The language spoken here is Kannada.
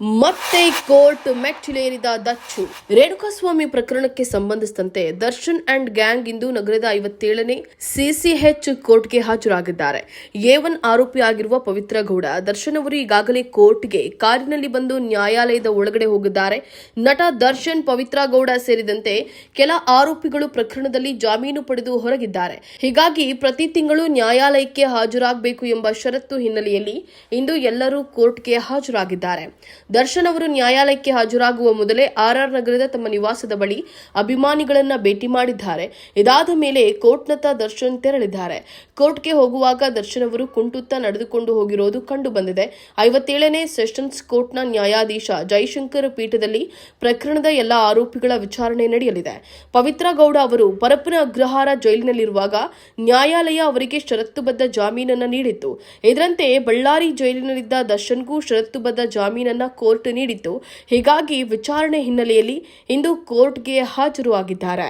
ಮತ್ತೆ ಕೋರ್ಟ್ ಮೆಟ್ಟಿಲೇರಿದ ದಚ್ಚು. ರೇಣುಕಾಸ್ವಾಮಿ ಪ್ರಕರಣಕ್ಕೆ ಸಂಬಂಧಿಸಿದಂತೆ ದರ್ಶನ್ ಅಂಡ್ ಗ್ಯಾಂಗ್ ಇಂದು ನಗರದ ಐವತ್ತೇಳನೇ ಸಿಸಿಎಚ್ ಕೋರ್ಟ್ಗೆ ಹಾಜರಾಗಿದ್ದಾರೆ. ಎ ಒನ್ ಆರೋಪಿಯಾಗಿರುವ ಪವಿತ್ರ ಗೌಡ, ದರ್ಶನ್ ಅವರು ಈಗಾಗಲೇ ಕೋರ್ಟ್ಗೆ ಕಾರಿನಲ್ಲಿ ಬಂದು ನ್ಯಾಯಾಲಯದ ಒಳಗಡೆ ಹೋಗಿದ್ದಾರೆ. ನಟ ದರ್ಶನ್, ಪವಿತ್ರ ಗೌಡ ಸೇರಿದಂತೆ ಕೆಲ ಆರೋಪಿಗಳು ಪ್ರಕರಣದಲ್ಲಿ ಜಾಮೀನು ಪಡೆದು ಹೊರಗಿದ್ದಾರೆ. ಹೀಗಾಗಿ ಪ್ರತಿ ತಿಂಗಳು ನ್ಯಾಯಾಲಯಕ್ಕೆ ಹಾಜರಾಗಬೇಕು ಎಂಬ ಷರತ್ತು ಹಿನ್ನೆಲೆಯಲ್ಲಿ ಇಂದು ಎಲ್ಲರೂ ಕೋರ್ಟ್ಗೆ ಹಾಜರಾಗಿದ್ದಾರೆ. ದರ್ಶನ್ ಅವರು ನ್ಯಾಯಾಲಯಕ್ಕೆ ಹಾಜರಾಗುವ ಮೊದಲೇ ಆರ್ಆರ್ ನಗರದ ತಮ್ಮ ನಿವಾಸದ ಬಳಿ ಅಭಿಮಾನಿಗಳನ್ನ ಭೇಟಿ ಮಾಡಿದ್ದಾರೆ. ಇದಾದ ಮೇಲೆ ಕೋರ್ಟ್ನತ್ತ ದರ್ಶನ್ ತೆರಳಿದ್ದಾರೆ. ಕೋರ್ಟ್ಗೆ ಹೋಗುವಾಗ ದರ್ಶನ್ ಅವರು ಕುಂಟುತ್ತಾ ನಡೆದುಕೊಂಡು ಹೋಗಿರೋದು ಕಂಡು ಬಂದಿದೆ ಐವತ್ತೇಳನೇ ಸೆಷನ್ಸ್ ಕೋರ್ಟ್ನ ನ್ಯಾಯಾಧೀಶ ಜೈಶಂಕರ್ ಪೀಠದಲ್ಲಿ ಪ್ರಕರಣದ ಎಲ್ಲ ಆರೋಪಿಗಳ ವಿಚಾರಣೆ ನಡೆಯಲಿದೆ. ಪವಿತ್ರ ಗೌಡ ಅವರು ಪರಪ್ಪನ ಅಗ್ರಹಾರ ಜೈಲಿನಲ್ಲಿರುವಾಗ ನ್ಯಾಯಾಲಯ ಅವರಿಗೆ ಷರತ್ತುಬದ್ಧ ಜಾಮೀನನ್ನ ನೀಡಿತ್ತು. ಇದರಂತೆ ಬಳ್ಳಾರಿ ಜೈಲಿನಲ್ಲಿದ್ದ ದರ್ಶನ್ಗೂ ಷರತ್ತುಬದ್ಧ ಜಾಮೀನನ್ನ ಕೋರ್ಟ್ ನೀಡಿತ್ತು ಹೀಗಾಗಿ ವಿಚಾರಣೆ ಹಿನ್ನೆಲೆಯಲ್ಲಿ ಇಂದು ಕೋರ್ಟ್ಗೆ ಹಾಜರು ಆಗಿದ್ದಾರೆ